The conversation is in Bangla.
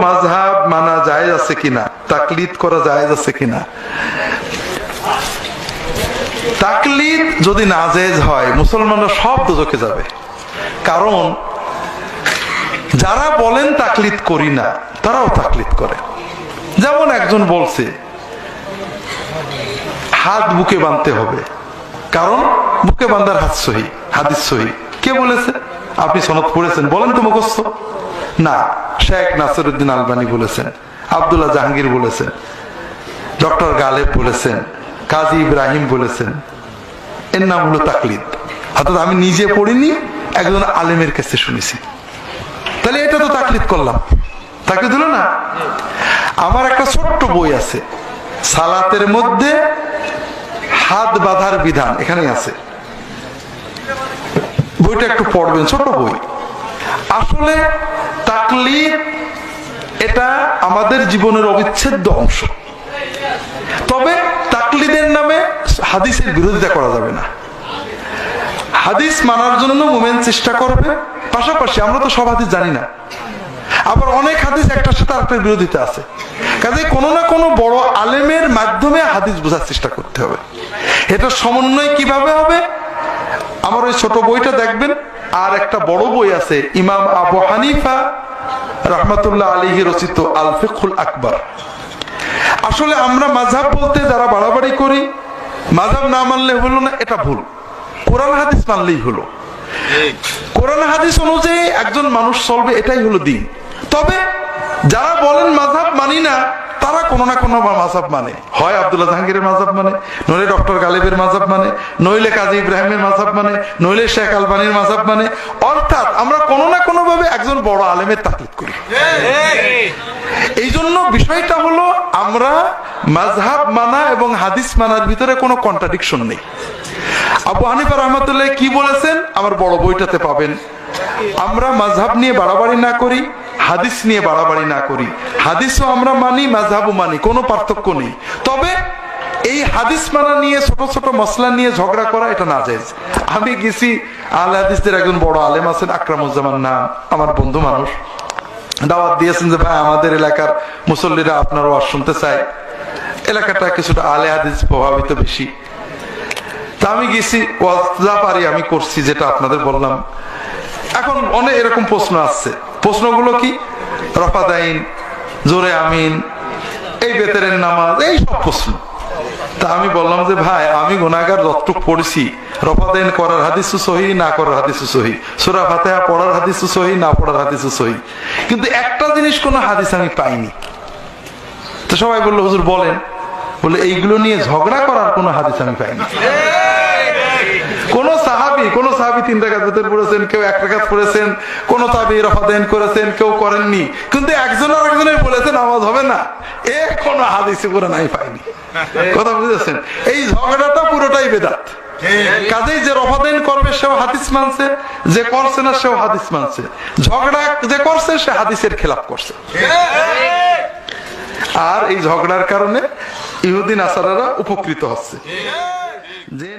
মাঝহাব মানা যায় আছে কিনা? তাকলিদ করা যায় আছে কিনা? তাকলিদ যদি না জায়েজ হয়, মুসলমানরা সব দুজকে যাবে। কারণ, যারা বলেন তাকলিদ করি না, তারাও তাকলিদ করে। যেমন একজন বলছে, হাত বুকে বাঁধতে হবে। কারণ, বুকে বাঁধার হাত সহি, হাদিস সহি। কে বলেছে? আপনি সনদ পড়েছেন, বলেন তো মুখস্থ। না, শেখ নাসিরুদ্দিন আলবানি বলেছেন, আব্দুল্লাহ জাহাঙ্গীর বলেছেন, ডক্টর গালেব বলেছেন, কাজী ইব্রাহিম বলেছেন, এর নাম হলো তাকলিদ। অর্থাৎ আমি নিজে পড়িনি, একজন আলেমের কাছে শুনেছি। তাহলে এটা তো তাকলিদ করলাম। তাকলিদ হলো না? আমার একটা ছোট্ট বই আছে, সালাতের মধ্যে হাত বাঁধার বিধান এখানে আছে। বইটা একটু পড়বেন ছোট বই। আসলে তাকলিদ এটা আমাদের জীবনের অবিচ্ছেদ্য অংশ। তবে তাকলিদের নামে হাদিসের বিরোধিতা করা যাবে না। হাদিস মানার জন্য মোমেন চেষ্টা করবে, পাশাপাশি আমরা তো সব হাদিস জানি না। আবার অনেক হাদিস একটার সাথে আরেকটার বিরোধিতা আছে। কাজে কোনো না কোনো বড় আলেমের মাধ্যমে হাদিস বোঝার চেষ্টা করতে হবে। এটা সমন্বয় কীভাবে হবে? আমার ওই ছোট বইটা দেখবেন। আর একটা বড় বই আছে, ইমাম আবু হানিফা রহমতুল্লাহ আলীহি রচিত আল ফিকুল আকবর। আসলে আমরা মাঝহাব বলতে যারা বাড়াবাড়ি করি মাঝহাব না মানলে হলো না, এটা ভুল। কোরআন হাদিস মানলেই হলো। কোরআন হাদিস অনুযায়ী একজন মানুষ চলবে, এটাই হলো দিন। তবে যারা বলেন মাঝহাব মানি না তারা কোনো না কোনো মাঝহাব মানে। হয় আব্দুল্লাহ জাহাঙ্গীরের মাঝহাব মানে নইলে ডক্টর গালিবের মাঝহাব মানে নইলে কাজী ইব্রাহিমের মাঝহাব মানে নইলে শেখ আলবানির মাঝহাব মানে। অর্থাৎ আমরা কোনো না কোনো ভাবে একজন বড় আলেমের তাকলিদ করি। এই জন্য বিষয়টা হলো, আমরা মাঝহাব মানা এবং হাদিস মানার ভিতরে কোনো কন্ট্রাডিকশন নেই। আবু হানিফা রহমতুল্লাহ কি বলেছেন? আমার বড় বইটাতে পাবেন। আমরা মাঝহাব নিয়ে বাড়াবাড়ি না করি হাদিস নিয়ে বাড়াবাড়ি না করি। হাদিসও আমরা মানি মাঝহাবও মানি, কোনো পার্থক্য নেই। তবে এই হাদিস মানা নিয়ে, ছোট ছোট মশলা নিয়ে ঝগড়া করা এটা না যায় আমি গেছি আল হাদিসদের একজন বড় আলেম আছেন, আকরামুজ্জামান নাম, আমার বন্ধু মানুষ। দাওয়াত দিয়েছেন যে, ভাই, আমাদের এলাকার মুসল্লিরা আপনার ওয়াজ শুনতে চায়। এলাকাটা কিছুটা আলে হাদিস প্রভাবিত বেশি। তা আমি গেছি, ওয়াজ যা পারি আমি করছি, যেটা আপনাদের বললাম। এখন অনেক এরকম প্রশ্ন আসছে। প্রশ্নগুলো কি? রফাদাইন, জোরে আমিন, এই বেতেরের নামাজ, এই সব প্রশ্ন। তা আমি বললাম যে, ভাই, আমি গুনাগার যতটুক পড়েছি, রফাদাইন করার হাদিসু সহি, না করার হাদিসু সহি? সুরা ফাতেহা পড়ার হাদিসু সহি, না পড়ার হাদিসু সহি? কিন্তু একটা জিনিস কোনো হাদিস আমি পাইনি। তো সবাই বলল, হুজুর, বলেন। বলে, এইগুলো নিয়ে ঝগড়া করার কোনো হাদিস আমি পাইনি। কোন সাহাবি কোন সাহাবি তিন বেতন পড়েছেন, কেউ এক টাকা পড়েছেন, কোন তাবি রফাদেন করেছেন, কেউ করেননি। কিন্তু একজন আর একজনের আওয়াজ হবে না। এ কোনো হাদিসে করে নাই পাইনি। কথা বুঝেছেন? এই ঝগড়াটা পুরোটাই বেদাত। কাজেই যে করবে, সেও হাদিস মানছে, যে করছে না, সেও হাদিস মানছে। ঝগড়া যে করছে, সে হাদিসের খেলাপ করছে। আর এই ঝগড়ার কারণে ইহুদিন আসারারা উপকৃত হচ্ছে। যে